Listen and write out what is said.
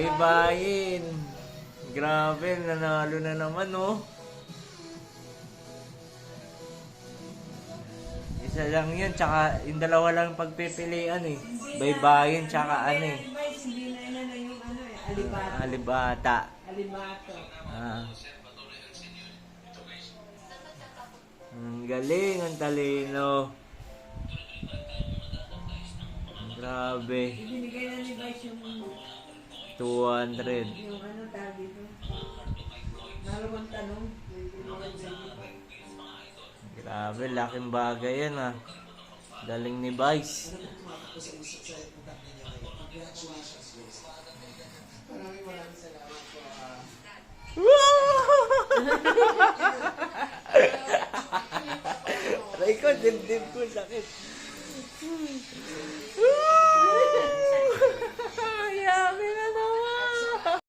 Bye-bye. Grabe, nanalo na naman, oh. Isa lang yun, tsaka yung dalawa lang pagpipilian eh. Bye-bye, tsaka ano eh. Hindi na ina na yung ano eh, alibato. Alibata. Alibato. Ah. Ang galing, ang talino. Grabe. Ibinigay na ni Vice yung, 200. yung ano tawag dito. Dalawang tanong. Grabe, laking bagay yan ah. Galing ni Vice. Aray ko, dibdib ko, sakit.